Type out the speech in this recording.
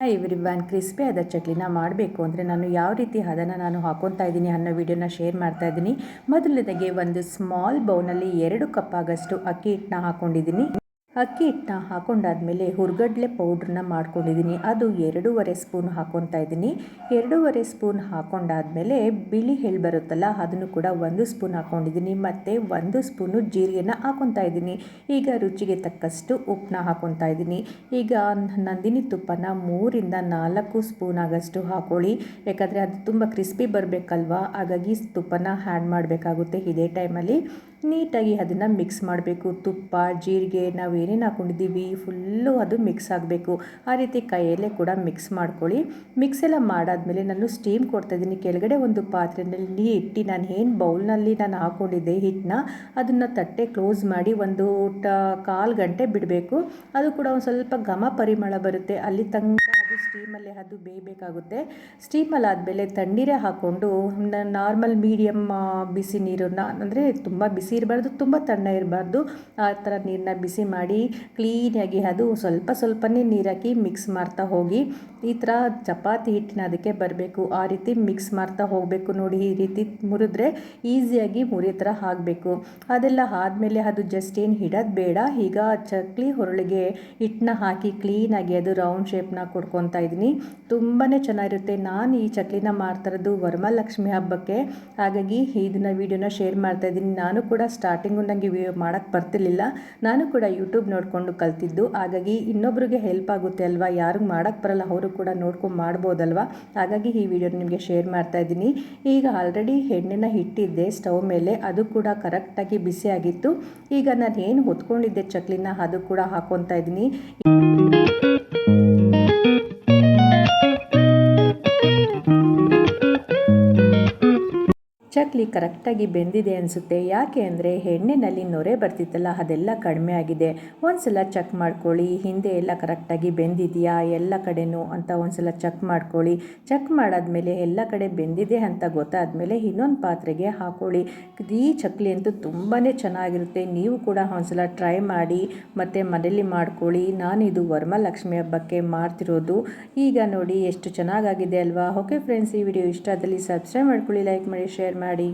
ಇವ್ರಿ one crispy ಆದ ಚಟ್ಲಿನ ಮಾಡಬೇಕು. ಅಂದರೆ ನಾನು ಯಾವ ರೀತಿ ಅದನ್ನು ನಾನು ಹಾಕೊತಾ ಇದ್ದೀನಿ ಅನ್ನೋ ವಿಡಿಯೋನ ಶೇರ್ ಮಾಡ್ತಾ ಇದ್ದೀನಿ. ಮೊದಲನೇದಾಗಿ ಒಂದು ಸ್ಮಾಲ್ ಬೌನಲ್ಲಿ ಎರಡು ಕಪ್ ಆಗಷ್ಟು ಅಕ್ಕಿ ಹಿಟ್ಟನ್ನ ಹಾಕ್ಕೊಂಡಿದ್ದೀನಿ ಅಕ್ಕಿ ಹಿಟ್ಟನ್ನ ಹಾಕೊಂಡಾದಮೇಲೆ ಹುರ್ಗಡ್ಲೆ ಪೌಡ್ರನ್ನ ಮಾಡ್ಕೊಂಡಿದ್ದೀನಿ. ಅದು ಎರಡೂವರೆ ಸ್ಪೂನ್ ಹಾಕೊತಾ ಇದ್ದೀನಿ. ಎರಡೂವರೆ ಸ್ಪೂನ್ ಹಾಕೊಂಡಾದ್ಮೇಲೆ ಬಿಳಿ ಎಳ್ಳು ಬರುತ್ತಲ್ಲ, ಅದನ್ನು ಕೂಡ ಒಂದು ಸ್ಪೂನ್ ಹಾಕ್ಕೊಂಡಿದ್ದೀನಿ ಮತ್ತು ಒಂದು ಸ್ಪೂನು ಜೀರಿಗೆನ ಹಾಕೊತಾ ಇದ್ದೀನಿ. ಈಗ ರುಚಿಗೆ ತಕ್ಕಷ್ಟು ಉಪ್ಪನ್ನ ಹಾಕೊತಾ ಇದ್ದೀನಿ. ಈಗ ನಂದಿನಿ ತುಪ್ಪನ ಮೂರಿಂದ ನಾಲ್ಕು ಸ್ಪೂನ್ ಆಗಷ್ಟು ಹಾಕೊಳ್ಳಿ. ಯಾಕಂದರೆ ಅದು ತುಂಬ ಕ್ರಿಸ್ಪಿ ಬರಬೇಕಲ್ವಾ? ಹಾಗಾಗಿ ತುಪ್ಪನ ಆ್ಯಡ್ ಮಾಡಬೇಕಾಗುತ್ತೆ ಇದೇ ಟೈಮಲ್ಲಿ. ನೀಟಾಗಿ ಅದನ್ನು ಮಿಕ್ಸ್ ಮಾಡಬೇಕು. ತುಪ್ಪ, ಜೀರಿಗೆ ನಾವು ಏನೇನು ಹಾಕ್ಕೊಂಡಿದ್ದೀವಿ ಫುಲ್ಲು ಅದು ಮಿಕ್ಸ್ ಆಗಬೇಕು. ಆ ರೀತಿ ಕೈಯಲ್ಲೇ ಕೂಡ ಮಿಕ್ಸ್ ಮಾಡ್ಕೊಳ್ಳಿ. ಮಿಕ್ಸ್ ಎಲ್ಲ ಮಾಡಾದಮೇಲೆ ನಾನು ಸ್ಟೀಮ್ ಕೊಡ್ತಾ ಇದ್ದೀನಿ. ಕೆಳಗಡೆ ಒಂದು ಪಾತ್ರೆಯಲ್ಲಿ ಇಟ್ಟು ನಾನು ಏನು ಬೌಲ್ನಲ್ಲಿ ನಾನು ಹಾಕ್ಕೊಂಡಿದ್ದೆ ಹಿಟ್ಟನ್ನ, ಅದನ್ನು ತಟ್ಟೆ ಕ್ಲೋಸ್ ಮಾಡಿ ಒಂದು ಟ, ಕಾಲು ಗಂಟೆ ಬಿಡಬೇಕು. ಅದು ಕೂಡ ಒಂದು ಸ್ವಲ್ಪ ಘಮ ಪರಿಮಳ ಬರುತ್ತೆ. ಅಲ್ಲಿ ಅದು ಸ್ಟೀಮಲ್ಲೇ ಅದು ಬೇಯಬೇಕಾಗುತ್ತೆ. ಸ್ಟೀಮಲ್ಲಿ ಆದಮೇಲೆ ತಣ್ಣೀರೇ ಹಾಕ್ಕೊಂಡು ನಾರ್ಮಲ್ ಮೀಡಿಯಮ್ ಬಿಸಿ ನೀರನ್ನು, ಅಂದರೆ ತುಂಬ ಬಿಸಿ ಇರಬಾರ್ದು, ತುಂಬ ತಣ್ಣ ಇರಬಾರ್ದು. ಆ ಥರ ನೀರನ್ನ ಬಿಸಿ ಮಾಡಿ ಕ್ಲೀನಾಗಿ ಅದು ಸ್ವಲ್ಪ ಸ್ವಲ್ಪನೇ ನೀರಾಕಿ ಮಿಕ್ಸ್ ಮಾಡ್ತಾ ಹೋಗಿ, ಈ ಥರ ಚಪಾತಿ ಹಿಟ್ಟಿನ ಅದಕ್ಕೆ ಬರಬೇಕು. ಆ ರೀತಿ ಮಿಕ್ಸ್ ಮಾಡ್ತಾ ಹೋಗಬೇಕು ನೋಡಿ, ಈ ರೀತಿ ಮುರಿದ್ರೆ ಈಸಿಯಾಗಿ ಮುರಿಯೋ ಥರ ಆಗಬೇಕು. ಅದೆಲ್ಲ ಆದಮೇಲೆ ಅದು ಜಸ್ಟ್ ಏನು ಹಿಡೋದು ಬೇಡ. ಈಗ ಚಕ್ಲಿ, ಹೊರಳಿಗೆ ಹಿಟ್ಟನ್ನ ಹಾಕಿ ಕ್ಲೀನಾಗಿ ಅದು ರೌಂಡ್ ಶೇಪ್ನ ಕೊಡ್ಕೊತಾ ಇದ್ದೀನಿ. ತುಂಬಾ ಚೆನ್ನಾಗಿರುತ್ತೆ. ನಾನು ಈ ಚಕ್ಲಿನ ಮಾಡ್ತಾರದು ವರಮಹಾಲಕ್ಷ್ಮಿ ಹಬ್ಬಕ್ಕೆ. ಹಾಗಾಗಿ ಇದನ್ನ ವೀಡಿಯೋನ ಶೇರ್ ಮಾಡ್ತಾ ಇದ್ದೀನಿ. ನಾನು ಕೂಡ ಸ್ಟಾರ್ಟಿಂಗು ನನಗೆ ಮಾಡೋಕ್ಕೆ ಬರ್ತಿರ್ಲಿಲ್ಲ. ನಾನು ಕೂಡ ಯೂಟ್ಯೂಬ್ ನೋಡಿಕೊಂಡು ಕಲ್ತಿದ್ದು. ಹಾಗಾಗಿ ಇನ್ನೊಬ್ರಿಗೆ ಹೆಲ್ಪ್ ಆಗುತ್ತೆ ಅಲ್ವಾ? ಯಾರಿಗೂ ಮಾಡೋಕ್ಕೆ ಬರಲ್ಲ, ಅವರು ಕೂಡ ನೋಡ್ಕೊಂಡು ಮಾಡ್ಬೋದಲ್ವಾ? ಹಾಗಾಗಿ ಈ ವಿಡಿಯೋ ನಿಮಗೆ ಶೇರ್ ಮಾಡ್ತಾ ಇದ್ದೀನಿ. ಈಗ ಆಲ್ರೆಡಿ ಎಣ್ಣೆನ ಇಟ್ಟಿದ್ದೆ ಸ್ಟವ್ ಮೇಲೆ. ಅದು ಕೂಡ ಕರೆಕ್ಟಾಗಿ ಬಿಸಿ ಆಗಿತ್ತು. ಈಗ ನಾನು ಏನು ಹೊತ್ಕೊಂಡಿದ್ದೆ ಚಕ್ಲಿನ ಅದು ಕೂಡ ಹಾಕೊತಾ ಇದ್ದೀನಿ. ಚಕ್ಲಿ ಕರೆಕ್ಟಾಗಿ ಬೆಂದಿದೆ ಅನಿಸುತ್ತೆ. ಯಾಕೆ ಅಂದರೆ ಎಣ್ಣೆನಲ್ಲಿ ನೊರೆ ಬರ್ತಿತ್ತಲ್ಲ, ಅದೆಲ್ಲ ಕಡಿಮೆ ಆಗಿದೆ. ಒಂದ್ಸಲ ಚೆಕ್ ಮಾಡ್ಕೊಳ್ಳಿ, ಹಿಂದೆ ಎಲ್ಲ ಕರೆಕ್ಟಾಗಿ ಬೆಂದಿದೆಯಾ, ಎಲ್ಲ ಕಡೆನೂ ಅಂತ ಒಂದ್ಸಲ ಚೆಕ್ ಮಾಡ್ಕೊಳ್ಳಿ. ಚೆಕ್ ಮಾಡಾದ್ಮೇಲೆ ಎಲ್ಲ ಕಡೆ ಬೆಂದಿದೆ ಅಂತ ಗೊತ್ತಾದಮೇಲೆ ಇನ್ನೊಂದು ಪಾತ್ರೆಗೆ ಹಾಕೊಳ್ಳಿ. ಈ ಚಕ್ಲಿ ಅಂತೂ ತುಂಬಾ ಚೆನ್ನಾಗಿರುತ್ತೆ. ನೀವು ಕೂಡ ಒಂದ್ಸಲ ಟ್ರೈ ಮಾಡಿ, ಮತ್ತು ಮನೇಲಿ ಮಾಡ್ಕೊಳ್ಳಿ. ನಾನಿದು ವರ್ಮಲಕ್ಷ್ಮಿ ಹಬ್ಬಕ್ಕೆ ಮಾಡ್ತಿರೋದು. ಈಗ ನೋಡಿ ಎಷ್ಟು ಚೆನ್ನಾಗಾಗಿದೆ ಅಲ್ವಾ? ಓಕೆ ಫ್ರೆಂಡ್ಸ್ ಈ ವಿಡಿಯೋ ಇಷ್ಟ ಆದಲ್ಲಿ ಸಬ್ಸ್ಕ್ರೈಬ್ ಮಾಡ್ಕೊಳ್ಳಿ ಲೈಕ್ ಮಾಡಿ ಶೇರ್ ಮಾಡಿ